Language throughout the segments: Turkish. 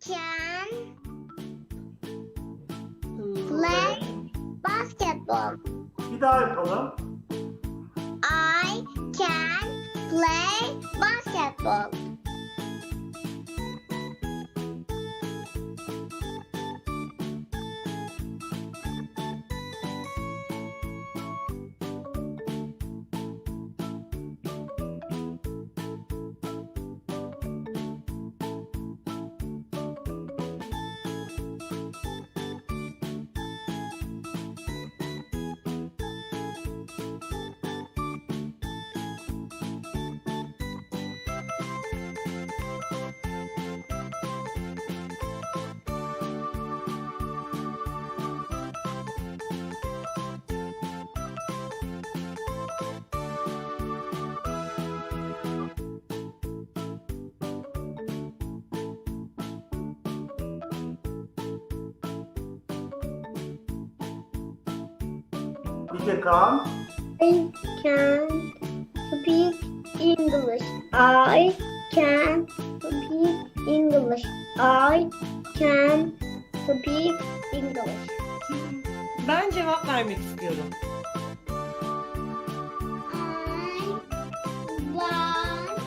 can play basketball. Bir daha yapalım. I can play basketball. İlke Kaan. I can speak English. I can speak English. I can speak English. Ben cevap vermek istiyorum. I want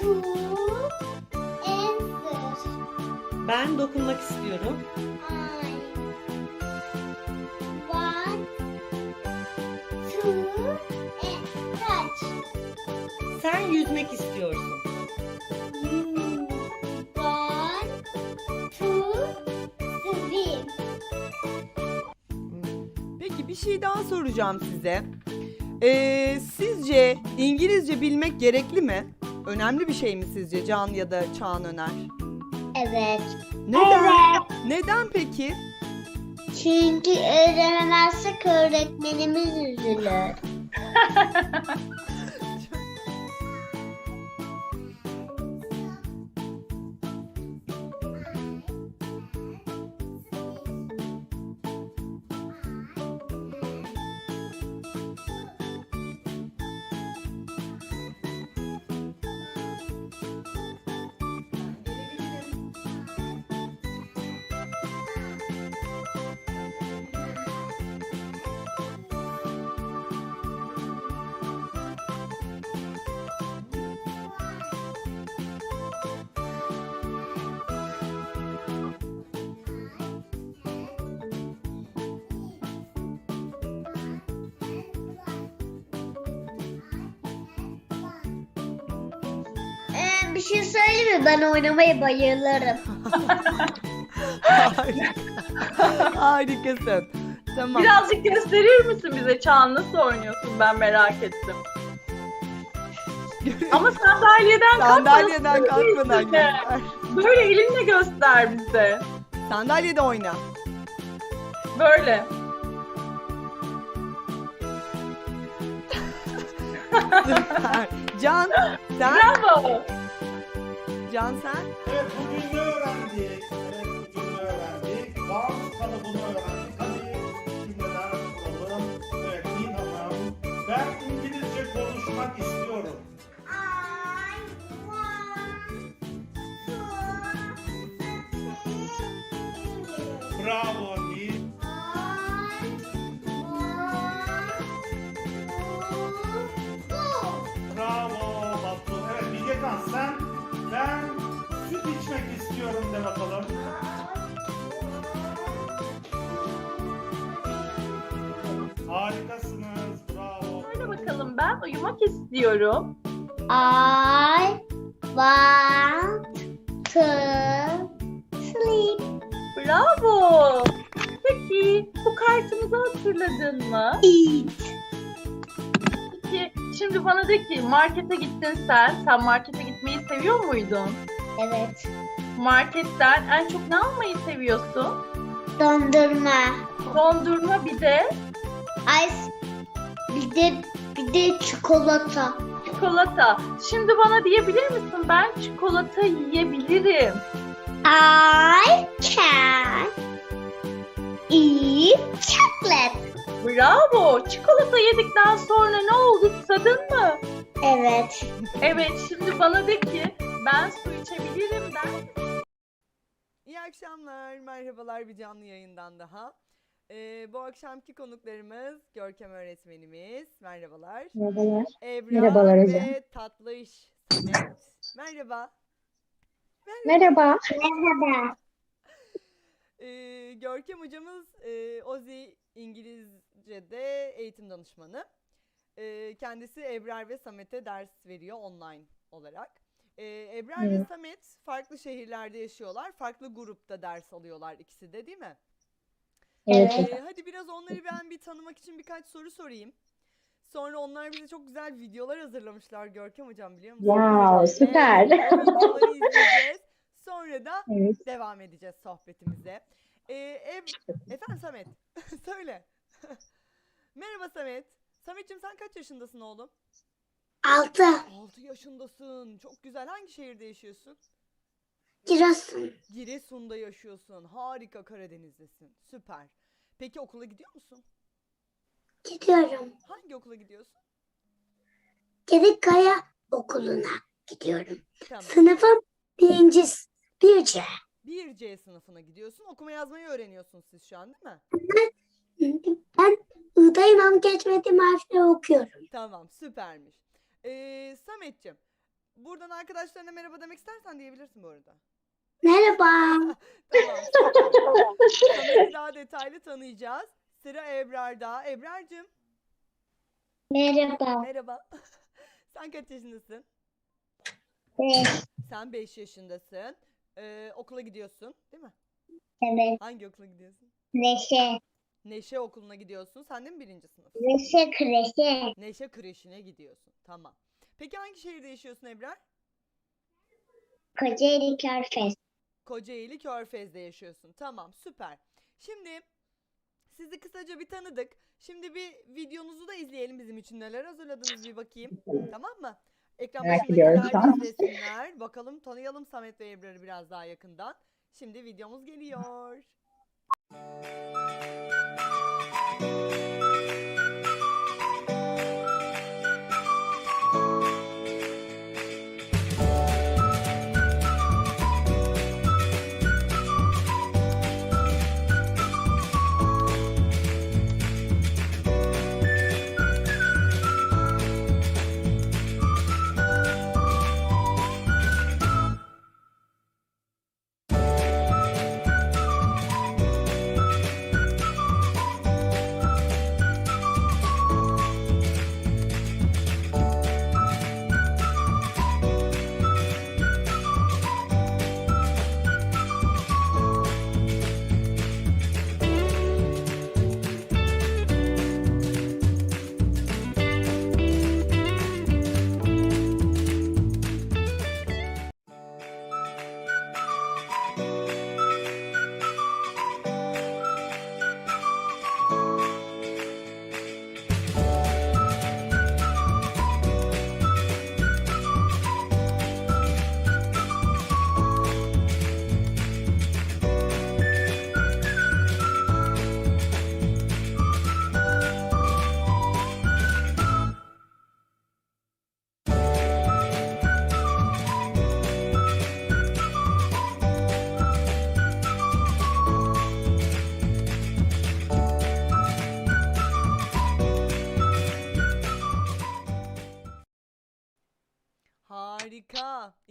to answer. Ben dokunmak istiyorum. Yüzmek istiyorsun. Swim. Peki bir şey daha soracağım size. Ee, sizce İngilizce bilmek gerekli mi? Önemli bir şey mi sizce Can ya da Çağan Öner? Evet. Neden? Neden peki? Çünkü öğrenemezsek öğretmenimiz üzülür. bir şey söyleyeyim mi? Ben oynamayı bayılırım. Harika. Harikasın. Tamam. Birazcık gösterir misin bize Çağan nasıl oynuyorsun ben merak ettim. Ama sandalyeden Sandalyeden kalkmadan kalkmadan göster. göster. Böyle elinle göster bize. Sandalyede oyna. Böyle. Süper. Can sen? Bravo. Can sen? Evet bugün ne öğrendik? Evet bugün ne öğrendik? Bağımsız kalıbını öğrendik. Hadi cümleler kuralım. Evet Nil Hanım. Ben İngilizce konuşmak istiyorum. Bravo istiyorum. I want to sleep. Bravo. Peki bu kartımızı hatırladın mı? Eat. Peki şimdi bana de ki markete gittin sen. Sen markete gitmeyi seviyor muydun? Evet. Marketten en çok ne almayı seviyorsun? Dondurma. Dondurma bir de Ice. Bir de de çikolata. çikolata. Şimdi bana diyebilir misin ben çikolata yiyebilirim. I can eat chocolate. Bravo. Çikolata yedikten sonra ne oldu? Susadın mı? Evet. Evet. Şimdi bana de ki ben su içebilirim der misin? akşamlar, merhabalar bir canlı yayından daha. Ee, bu akşamki konuklarımız Görkem öğretmenimiz, merhabalar. Merhabalar. Ebrar Merhabalar hocam. ve Tatlış Samet. Merhaba. Merhaba. Merhaba. Ee, Görkem hocamız e, Ozi İngilizce'de eğitim danışmanı. Ee, kendisi Ebrar ve Samet'e ders veriyor online olarak. Ee, Ebrar ve. Samet farklı şehirlerde yaşıyorlar. Farklı grupta ders alıyorlar ikisi de değil mi? Evet Ee, hadi biraz onları ben bir tanımak için birkaç soru sorayım. Sonra onlar bize çok güzel videolar hazırlamışlar Görkem hocam biliyor musun? Wow, süper. Evet, o videoları izleyeceğiz. Sonra da Evet. devam edeceğiz sohbetimize. Ee, Eb- Efendim Samet, söyle. Merhaba Samet. Sametciğim sen kaç yaşındasın oğlum? Altı. 6 yaşındasın. Çok güzel. Hangi şehirde yaşıyorsun? Giresun. Giresun'da yaşıyorsun. Harika Karadeniz'desin. Süper. Peki okula gidiyor musun? Gidiyorum. Hangi okula gidiyorsun? Gedikkaya okuluna gidiyorum. Tamam. Sınıfım birinci, bir C. 1C sınıfına gidiyorsun. Okuma yazmayı öğreniyorsun siz şu an değil mi? Ben I'dayım ama geçmediğim harfleri okuyorum. Tamam süpermiş. Ee, Samet'ciğim buradan arkadaşlarına merhaba demek istersen diyebilirsin bu arada. Merhaba. Tamam. daha detaylı tanıyacağız. Sıra Ebrar'da. Ebrar'cığım Merhaba. merhaba. Sen kaç yaşındasın? Sen 5 yaşındasın. Ee, okula gidiyorsun değil mi? Evet. Hangi okula gidiyorsun? Neşe. Neşe okuluna gidiyorsun. Sen de mi birinci sınıf? Neşe kreşe. Neşe kreşine gidiyorsun. Tamam. Peki hangi şehirde yaşıyorsun Ebrar? Kocaeli Körfez. Kocaeli Körfez'de yaşıyorsun. Tamam süper. Şimdi sizi kısaca bir tanıdık. Şimdi bir videonuzu da izleyelim bizim için. Neler hazırladınız bir bakayım. Tamam mı? Ekran Merak başındakiler ediyorum şu de an. izlesinler. Bakalım tanıyalım Samet ve Ebrar'ı biraz daha yakından. Şimdi videomuz geliyor.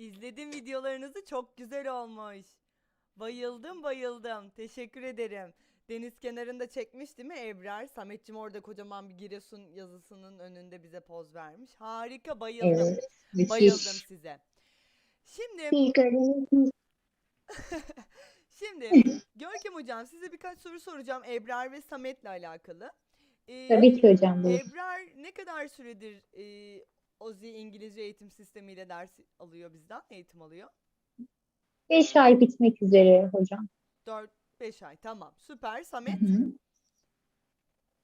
İzledim videolarınızı çok güzel olmuş. Bayıldım bayıldım. Teşekkür ederim. Deniz kenarında çekmiş değil mi Ebrar? Sametçim orada kocaman bir Giresun yazısının önünde bize poz vermiş. Harika bayıldım. Evet. Bayıldım size. Şimdi şimdi Görkem hocam size birkaç soru soracağım Ebrar ve Samet'le alakalı. Ee, Tabii ki hocam. buyurun. Ebrar ne kadar süredir e, Ozi İngilizce eğitim sistemiyle ders alıyor bizden, eğitim alıyor? 5 ay bitmek üzere hocam. 4-5 ay tamam süper. Hı Samet hı.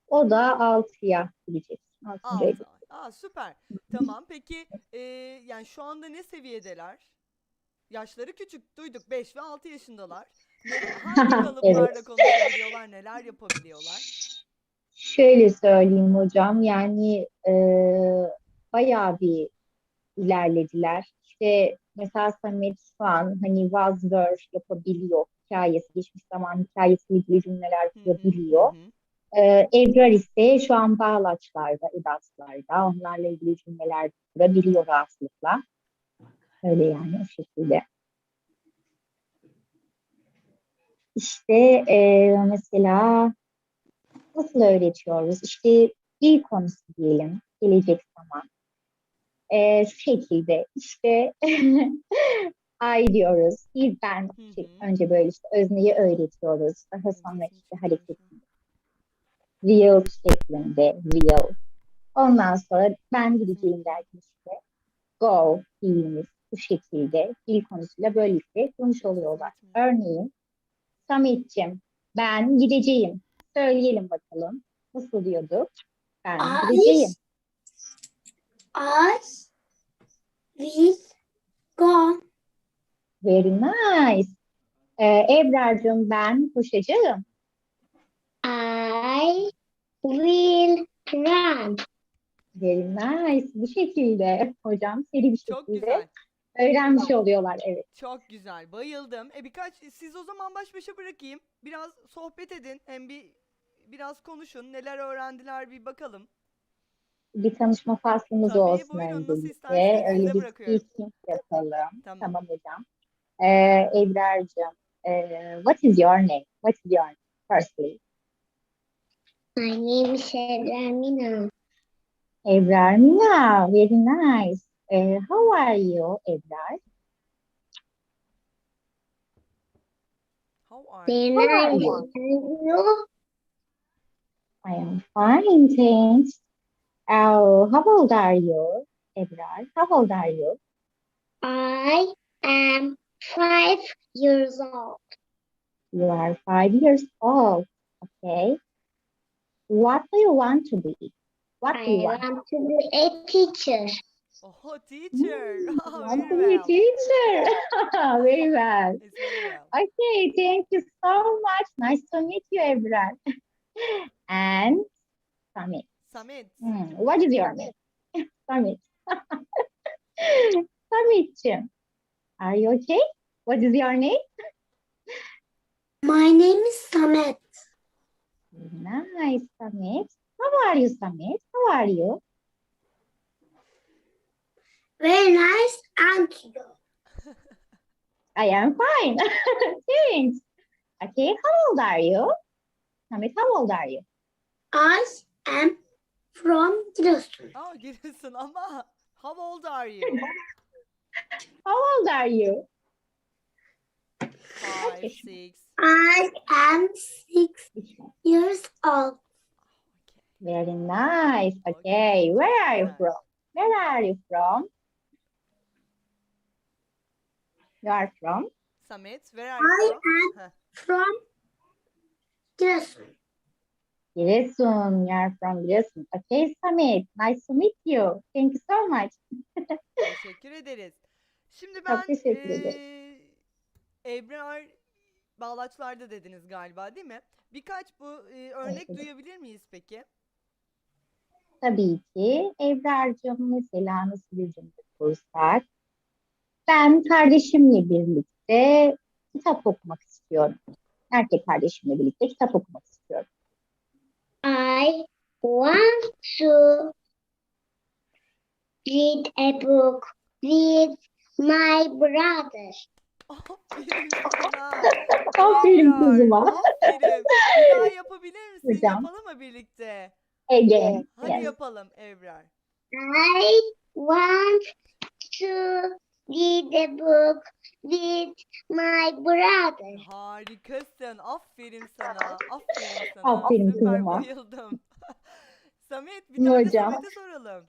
O da 6'ya gidecek. 6. 6 ay. Aa süper. Tamam peki e, yani şu anda ne seviyedeler? Yaşları küçük duyduk 5 ve 6 yaşındalar. Ne, hangi kalıplarla Evet. konuşabiliyorlar, neler yapabiliyorlar? Şöyle söyleyeyim hocam. Yani e, bayağı bir ilerlediler. İşte mesela Samet şu an hani was were yapabiliyor. hikayesi, geçmiş zaman hikayesiyle ilgili cümleler kurabiliyor. Ee, Ebrar ise şu an Bağlaçlar'da, Edatlar'da onlarla ilgili cümleler kurabiliyor rahatlıkla. Öyle yani o şekilde. İşte e, mesela nasıl öğretiyoruz? İşte dil konusu diyelim, gelecek zaman. E, şu şekilde işte ay diyoruz. Bir ben hı. önce böyle işte özneyi öğretiyoruz. Daha sonra işte hareket söylüyorsun. real şeklinde real. Ondan sonra ben gideceğim derken işte go fiilimiz bu şekilde dil konusuyla böylelikle konuşuyor oluyorlar. Örneğin Samet'ciğim ben gideceğim. Söyleyelim bakalım. Nasıl diyorduk? Ben Ay. gideceğim. I will go. Very nice. Ee, Ebrar'cığım ben koşacağım. I will run. Very nice. Bu şekilde hocam seri bir Çok şekilde güzel. öğrenmiş oluyorlar. Evet. Çok güzel. Bayıldım. E birkaç siz o zaman baş başa bırakayım. Biraz sohbet edin. Hem bir biraz konuşun. Neler öğrendiler bir bakalım. Bir tanışma faslımız Tabii, olsun buyurun. Öncelikle. Öyle bir speaking yapalım. Tamam. Tamam hocam. Ee, Ebrar'cığım, ee, what is your name? What is your name? Firstly. My name is Ramina. Ebrar Mina, very nice. Ee, how are you, Ebrar? How are? How you? I am fine, thanks. Oh, how old are you, Ebrar? How old are you? I am five years old. You are five years old. Okay. What do you want to be? What I do you want? want to be a teacher. Oh, teacher. Mm, oh, want to be a well. teacher. very well. Very well. Okay, thank you so much. Nice to meet you, Ebrar. and Samit. Samet. Hmm, what is your name? Samit. Samit'ciğim. Are you okay? What is your name? My name is Samet. Nice, Samit. How are you, Samit? How are you? Very nice. And you? I am fine. Thanks. Okay, how old are you? Samit, how old are you? I am from Giresun. Oh, Giresun ama how old are you? How old are you? Five, six. I am six years old. Okay. Very nice. Okay, Okay, where are you from? Where are you from? You are from? Samet, where are I you from? Heh. From Giresun. Giresun. You are from Giresun. Okay, Samit. Nice to meet you. Thank you so much. Teşekkür ederiz. Şimdi ben teşekkür ederim. eee, Ebrar Bağlaçlar'da dediniz galiba değil mi? Birkaç bu eee, örnek evet. duyabilir miyiz peki? Tabii ki. Ebrar'cığım mesela nasıl bir cümle kursak? Ben kardeşimle birlikte kitap okumak istiyorum. Erkek kardeşimle birlikte kitap okumak istiyorum. I want to read a book with my brother. Aferin sana. Aferin kızıma. Aferin. Bir daha yapabilir misin? Hocam. Yapalım mı birlikte? Ege. Hadi yapalım Ebrar. I want to read a book with my brother. Harikasın. Aferin sana. Aferin sana. Aferin kızıma. bayıldım. Samet bir tane de Hocam. Samet'e soralım.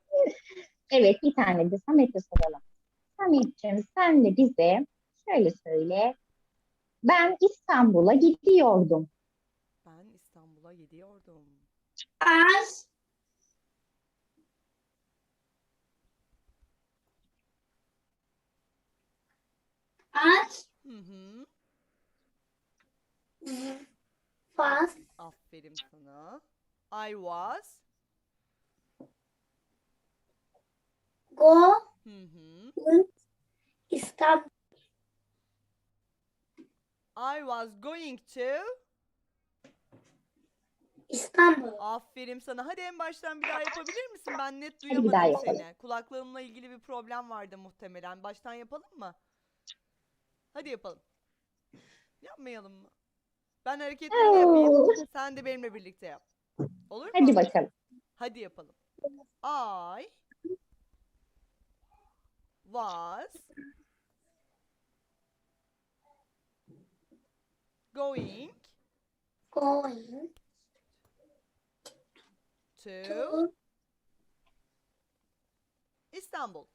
Evet bir tane de Samet'e soralım. Samet'ciğim sen de bize şöyle söyle. Ben İstanbul'a gidiyordum. Ben İstanbul'a gidiyordum. I I Hı hı. was Aferin sana. I was. going Hı hı. Istanbul. I was going to. İstanbul. Aferin sana. Hadi en baştan bir daha yapabilir misin? Ben net daha duyamadım yapalım. seni. Kulaklığımla ilgili bir problem vardı muhtemelen. Baştan yapalım mı? Hadi yapalım. Yapmayalım mı? Ben hareketlerini yapayım. Sen de benimle birlikte yap. Olur mu? Hadi bakalım. Hadi yapalım. I was going Going to İstanbul.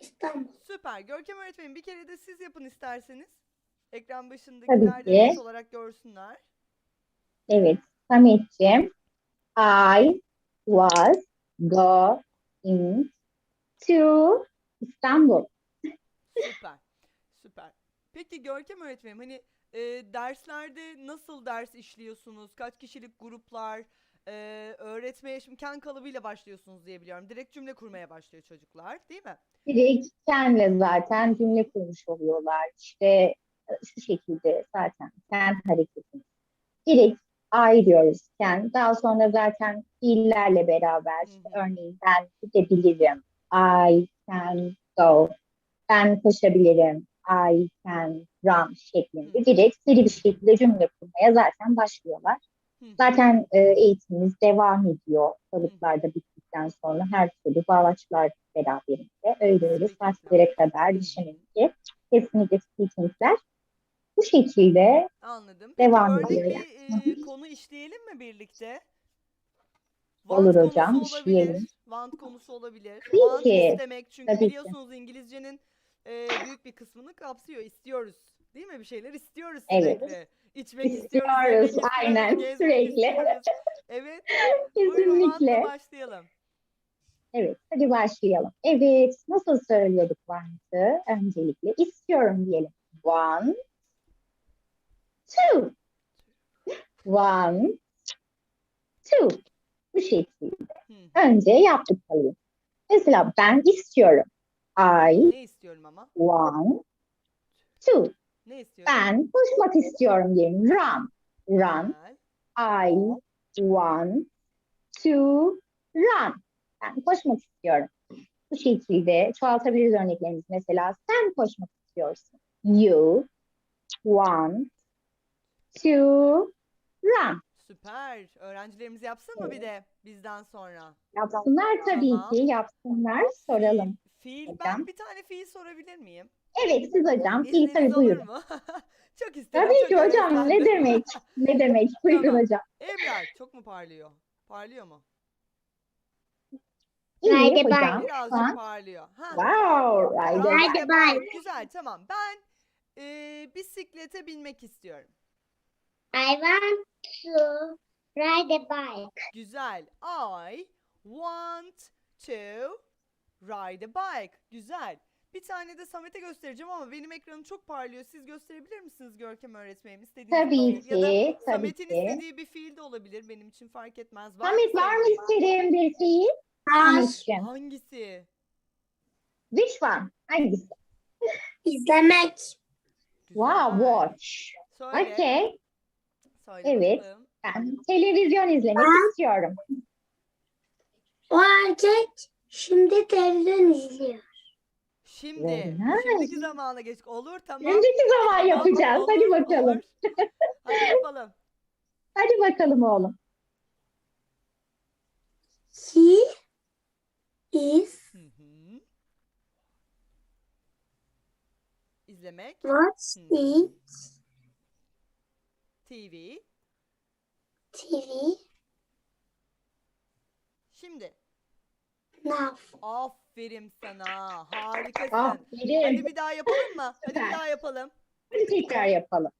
İstanbul. Süper. Görkem öğretmenim bir kere de siz yapın isterseniz. Ekran başındakiler de ki. net olarak görsünler. Evet. Samet'ciğim. I was going to İstanbul. Süper. Süper. Peki Görkem öğretmenim hani e, derslerde nasıl ders işliyorsunuz? Kaç kişilik gruplar? E, öğretmeye şimdi ken kalıbıyla başlıyorsunuz diye biliyorum. Direkt cümle kurmaya başlıyor çocuklar değil mi? Direkt kendiyle zaten cümle kurmuş oluyorlar. İşte e, şu şekilde zaten sen hareketini. Direkt I diyoruz ken. Daha sonra zaten fiillerle beraber işte örneğin ben gidebilirim. I can go. Ben koşabilirim. I can run şeklinde direkt seri bir şekilde cümle kurmaya zaten başlıyorlar. Zaten e, eğitimimiz devam ediyor. Kalıplarda bittikten sonra her türlü bağlaçlar beraberinde öyle öyle saatlere kadar düşünün ki kesinlikle speakingler bu şekilde Anladım. Devam Peki ediyor örnek bir e, konu işleyelim mi birlikte? Olur Want hocam, işleyelim. Want konusu olabilir. Tabii Want ki, istemek çünkü tabii ki. biliyorsunuz İngilizcenin e, büyük bir kısmını kapsıyor. İstiyoruz. Değil mi? Bir şeyler istiyoruz Evet. sürekli. İçmek istiyoruz. İstiyoruz, yemek istiyoruz, aynen, gezmek sürekli. istiyoruz. Evet. Kesinlikle. başlayalım. Evet, hadi başlayalım. Evet, nasıl söylüyorduk want'ı? Öncelikle istiyorum diyelim. One, two. One, two. Bu şekilde. Önce yaptık kalayım. Mesela ben istiyorum. I Ne istiyorum ama? want to. Ne istiyorum? Ben koşmak istiyorum diyelim. Run. Run. Güzel. I want to run. Ben koşmak istiyorum. Bu şekilde çoğaltabiliriz örneklerimizi. Mesela sen koşmak istiyorsun. You want to run. Süper. Öğrencilerimiz yapsın mı bir de bizden sonra? Yapsınlar tabii Tamam. ki. Yapsınlar. Soralım. Fiil. Ben Hocam. bir tane fiil sorabilir miyim? Evet siz hocam. İyi tabii buyurun. mu? çok istedim. Tabii çok ki hocam. Ne demek? Ne demek? Buyurun Tamam. hocam. Ebrar çok mu parlıyor? Parlıyor mu? İyi Ride a hocam. bike. Birazcık parlıyor. Ha. Wow. Ride a Ride bike. a bike. Güzel tamam. Ben e, bisiklete binmek istiyorum. I want to ride a bike. Güzel. I want to ride a bike. Güzel. Bir tane de Samet'e göstereceğim ama benim ekranım çok parlıyor. Siz gösterebilir misiniz Görkem öğretmenim? İstediğiniz Tabii fiil. Ya da ki. Tabii Samet'in ki. istediği bir fiil de olabilir. Benim için fark etmez. Var Samet mı var mı istediğin bir fiil? Samet'ciğim. Hangisi? Which one? Hangisi? İzlemek. Wow, watch. Söyle. Okay. Söyle Evet. bakalım. Ben televizyon izlemek istiyorum. O erkek şimdi televizyon izliyor. Şimdi. Nice. Şimdiki zamana geç. Olur tamam. Önceki zaman yapacağız. Hadi olur, bakalım. olur. Hadi yapalım. Hadi bakalım oğlum. He is Hı hı. İzlemek. watching TV. TV Şimdi. now. Aferin sana. Harikasın. Aferin. Hadi bir daha yapalım mı? Hadi bir daha yapalım. Hadi tekrar yapalım.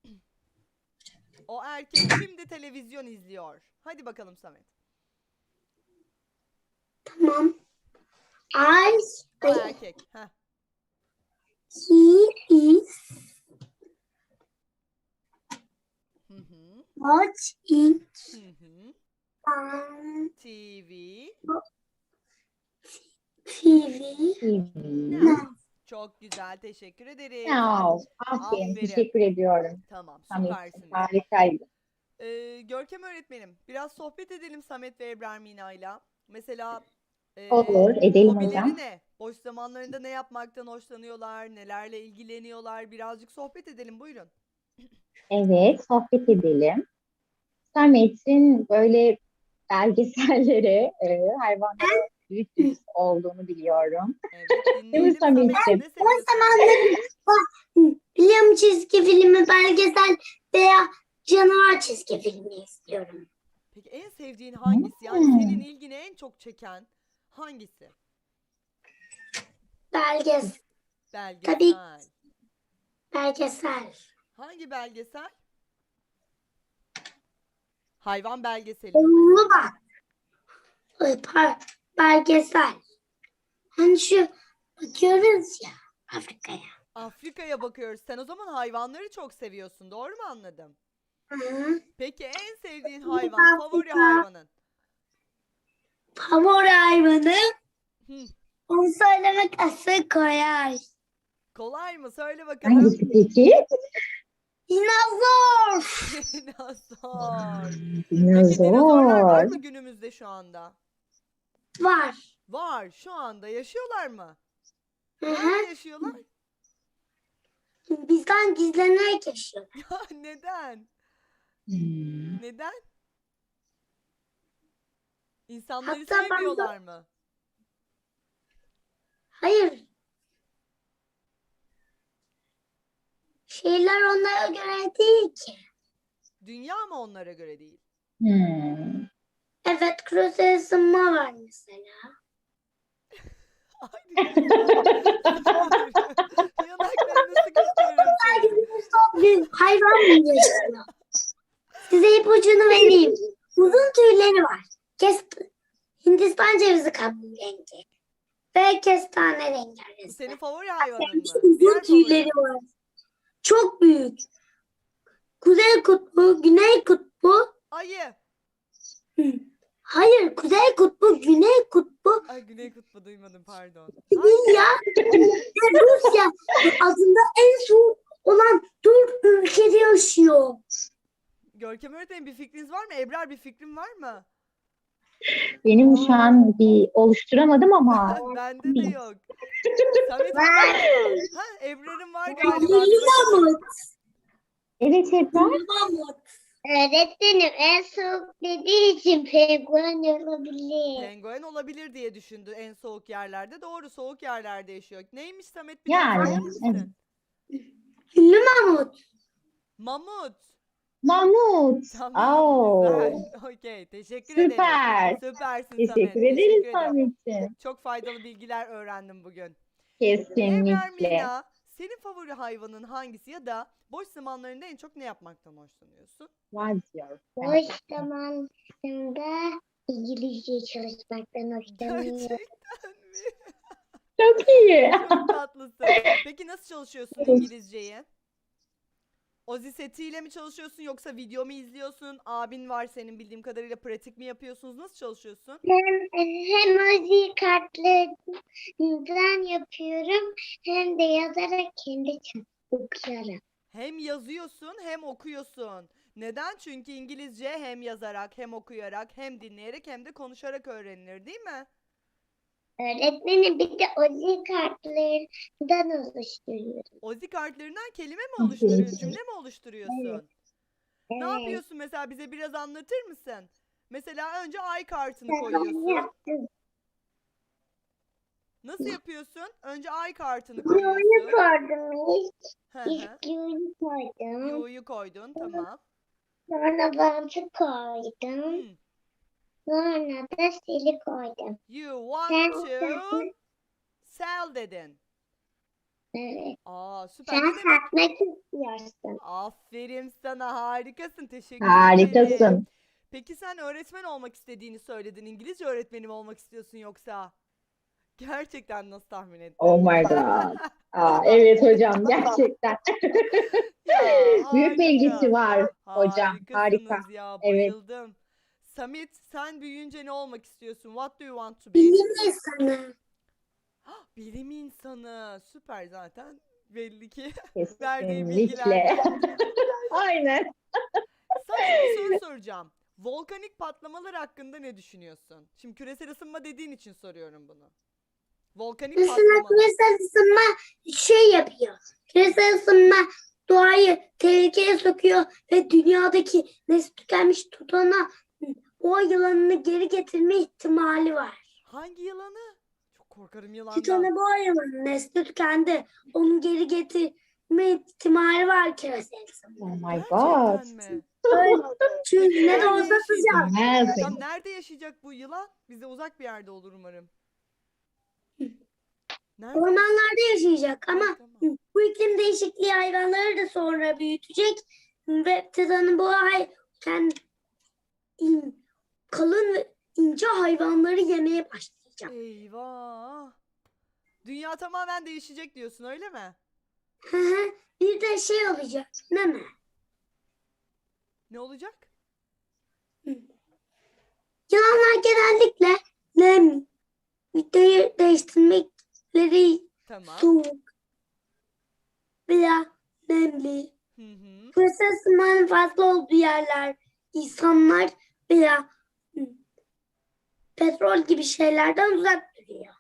O erkek şimdi televizyon izliyor. Hadi bakalım Samet. Tamam. I O erkek. Heh. he is Hı hı. watching Hı hı. TV. TV TV. Çok güzel. Teşekkür ederim. Ya, aferin. Aferin. Teşekkür ediyorum. Tamam, süpersiniz. harikaydı. Ee, Görkem öğretmenim, biraz sohbet edelim Samet ve Ebrar Mina'yla. Mesela e, Olur, edelim hobileri hocam. ne? Boş zamanlarında ne yapmaktan hoşlanıyorlar, nelerle ilgileniyorlar? Birazcık sohbet edelim, buyurun. Evet, sohbet edelim. Samet'in böyle belgesellere, e, hayvanlara büyük olduğunu biliyorum. Evet, dinleyelim Samet'ciğim? Samet'ciğim, ne seviyorsun? Bilim çizgi filmi, belgesel veya canavar çizgi filmi istiyorum. Peki en sevdiğin hangisi? Yani Hmm. senin ilgini en çok çeken hangisi? Belges, Belgesel. Tabii. belgesel. Hangi belgesel? Hayvan belgeseli. Onlu bak. Ay, par- belgesel. Hani şu bakıyoruz ya Afrika'ya. Afrika'ya bakıyoruz. Sen o zaman hayvanları çok seviyorsun. Doğru mu anladım? Hı. Peki en sevdiğin hayvan, favori hayvanın? Favori hayvanı Hı, onu söylemek asıl koyar. kolay mı? Söyle bakalım. Hangisi peki? Dinozor. Dinozor. Peki dinozorlar var Dinozor. mı günümüzde şu anda? Var. Var. Şu anda yaşıyorlar mı? Hı Nerede hı. yaşıyorlar? Bizden gizlenerek yaşıyor. Ya neden? Hmm. Neden? İnsanları Hatta ben de- sevmiyorlar mı? Hayır. Şeyler onlara göre değil ki. Dünya mı onlara göre değil? Hmm. Evet küresel ısınma var mesela. Yanaklarını sıkıştırırım hayvan mı yaşıyor? Size ipucunu vereyim. Uzun tüyleri var. Kes Hindistan cevizi kabuğu rengi. Ve kestane rengi Bu arası. senin favori hayvanın mı? Uzun Diğer tüyleri var. Çok büyük. Kuzey kutbu, güney kutbu. Ayı. Hayır, kuzey kutbu, güney kutbu. Ay Güney Kutbu duymadım pardon. Dünya ve Rusya adında en soğuk olan dört ülkede yaşıyor. Görkem öğretmenim bir fikriniz var mı? Ebrar bir fikrin var mı? Benim şu an bir oluşturamadım ama Bende de yok. Samet var? Ha, Ebrar'ın var galiba. Lili evet Ebrar. Lili. Öğretmenim en soğuk dediği için penguen olabilir. Penguen olabilir diye düşündü en soğuk yerlerde. Doğru soğuk yerlerde yaşıyor. Neymiş Samet? bir Yani, daha söyler misin? Lili Mamut. Mamut. Mahmut. Tamam. Oo. Okey. Teşekkür ederim. Süper. Süpersin Samet. Teşekkür ederim. Samet'ciğim. Çok faydalı bilgiler öğrendim bugün. Kesinlikle. Mina, senin favori hayvanın hangisi ya da boş zamanlarında en çok ne yapmaktan hoşlanıyorsun? What's your Boş favorite? zamanında İngilizce çalışmaktan hoşlanıyorum. Gerçekten mi? Çok iyi. Çok tatlısın. Peki nasıl çalışıyorsun İngilizceyi? Ozi setiyle mi çalışıyorsun yoksa video mu izliyorsun? Abin var senin bildiğim kadarıyla pratik mi yapıyorsunuz? Nasıl çalışıyorsun? Hem, hem Ozi kartlarından yapıyorum hem de yazarak kendi okuyarak. Hem yazıyorsun hem okuyorsun. Neden? Çünkü İngilizce hem yazarak hem okuyarak hem dinleyerek hem de konuşarak öğrenilir değil mi? Öğretmenim bir de Ozi kartlarından oluşturuyorum. Ozi kartlarından kelime mi oluşturuyorsun? Cümle mi oluşturuyorsun? Ne Evet. yapıyorsun mesela bize biraz anlatır mısın? Mesela önce ay kartını Ben koyuyorsun. yaptım. Nasıl yapıyorsun? Önce ay kartını Yu'yu koyuyorsun. koydum ilk. Hı hı. İlk Yu'yu koydum. Yu'yu koydun tamam. Sonra bantı koydum. Hmm. Sonra da sili koydum. You want Sen to sell dedin. Evet. Aa süper. Sen demek? satmak istiyorsun. Aferin sana harikasın. Teşekkür ederim. Harikasın. Peki sen öğretmen olmak istediğini söyledin. İngilizce öğretmeni mi olmak istiyorsun yoksa? Gerçekten nasıl tahmin ettin? Oh my god. Aa, evet hocam gerçekten. Ya, Büyük harika. bilgisi var hocam. Harika. Harikasınız ya Evet. bayıldım. Samit sen büyüyünce ne olmak istiyorsun? What do you want to be? Bilim insanı. Bilim insanı. Süper zaten. Belli ki. Verdiği Kesinlikle. Aynen. Sana bir soru soracağım. Volkanik patlamalar hakkında ne düşünüyorsun? Şimdi küresel ısınma dediğin için soruyorum bunu. Volkanik patlamalar. küresel ısınma şey yapıyor. Küresel ısınma doğayı tehlikeye sokuyor ve dünyadaki nesli tükenmiş tutana boğa yılanını geri getirme ihtimali var. Hangi yılanı? Çok korkarım yılandan. Titana boğa yılanı nesli tükendi. Onu geri getirme ihtimali var küresel ısınma. Oh my god. Gerçekten mi? Öyle. Çünkü ne de olsa sıcak. Nerede? Nerede yaşayacak bu yılan? Bize uzak bir yerde olur umarım. Nerede? Ormanlarda yaşayacak ama Tamam. bu iklim değişikliği hayvanları da sonra büyütecek ve Titan'ın bu hay kendi in- kalın ve ince hayvanları yemeye başlayacak. Eyvah. Dünya tamamen değişecek diyorsun öyle mi? Hı hı. bir de şey olacak değil mi? Ne olacak? Yılanlar genellikle nem videoyu değiştirmekleri Tamam. soğuk veya nemli Hı hı. küresel ısınmanın fazla olduğu yerler, insanlar veya petrol gibi şeylerden uzak duruyor.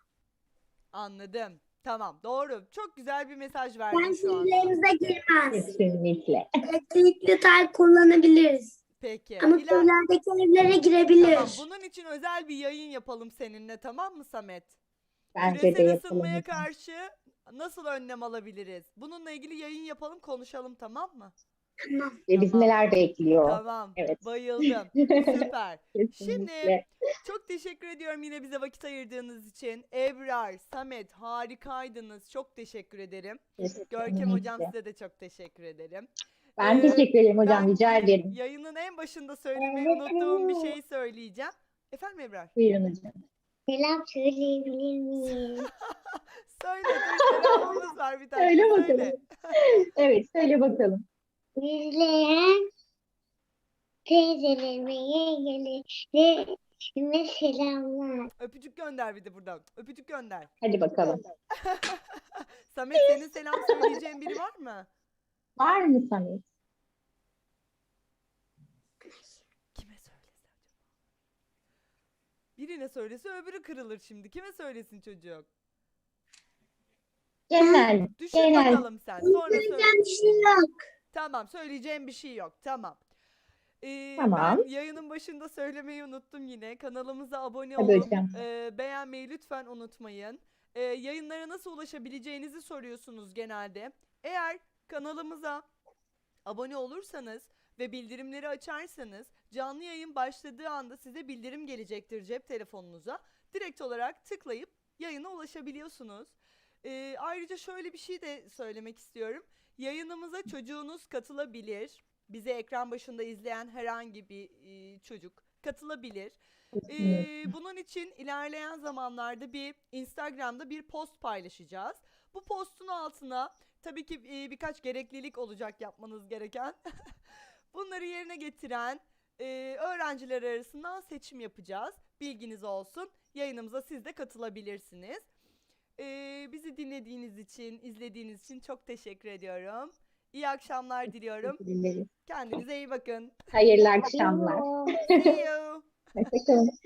Anladım. Tamam doğru. Çok güzel bir mesaj verdin şu an. evlerimize girmez. Kesinlikle. Elektrikli tel kullanabiliriz. Peki. Ama İler- köylerdeki evlere girebilir. Tamam, bunun için özel bir yayın yapalım seninle tamam mı Samet? Bence de Küresel ısınmaya karşı nasıl önlem alabiliriz? Bununla ilgili yayın yapalım konuşalım tamam mı? Tamam. Ve biz Tamam. neler bekliyor? Tamam. Evet. Bayıldım. Süper. Kesinlikle. Çok teşekkür ediyorum yine bize vakit ayırdığınız için. Ebrar, Samet harikaydınız. Çok teşekkür ederim. Görkem hocam size de çok teşekkür ederim. Ben Ee, teşekkür ederim hocam. ben Rica ederim. Yayının en başında söylemeyi unuttuğum bir şey söyleyeceğim. Efendim Ebrar? Buyurun hocam. Selam söyleyebilir miyim? Söyle. selamımız var bir tane. Söyle Söyle. bakalım. Evet söyle bakalım. İzleyen teyzelerime, yengelerime selamlar. Öpücük gönder bir de buradan. Öpücük gönder. Hadi bakalım. Samet senin selam söyleyeceğin biri var mı? Var mı Samet? Kime söylese acaba? Birine söylese öbürü kırılır şimdi. Kime söylesin çocuk? Genel. Düşün Genel. bakalım sen. Sonra söyle. Bir şey yok. Tamam söyleyeceğim bir şey yok. Tamam. Ee, Tamam. Ben yayının başında söylemeyi unuttum yine. Kanalımıza abone olun. hocam. Ee, beğenmeyi lütfen unutmayın. Ee, yayınlara nasıl ulaşabileceğinizi soruyorsunuz genelde. Eğer kanalımıza abone olursanız ve bildirimleri açarsanız canlı yayın başladığı anda size bildirim gelecektir cep telefonunuza. Direkt olarak tıklayıp yayına ulaşabiliyorsunuz. Ee, ayrıca şöyle bir şey de söylemek istiyorum. Yayınımıza çocuğunuz katılabilir. Bizi ekran başında izleyen herhangi bir e, çocuk katılabilir. Ee, bunun için ilerleyen zamanlarda bir Instagram'da bir post paylaşacağız. Bu postun altına tabii ki e, birkaç gereklilik olacak yapmanız gereken. Bunları yerine getiren e, öğrenciler arasından seçim yapacağız. Bilginiz olsun. Yayınımıza siz de katılabilirsiniz. Ee, bizi dinlediğiniz için, izlediğiniz için çok teşekkür ediyorum. İyi akşamlar diliyorum. Kendinize iyi bakın. Hayırlı akşamlar. See you. Hoşçakalın.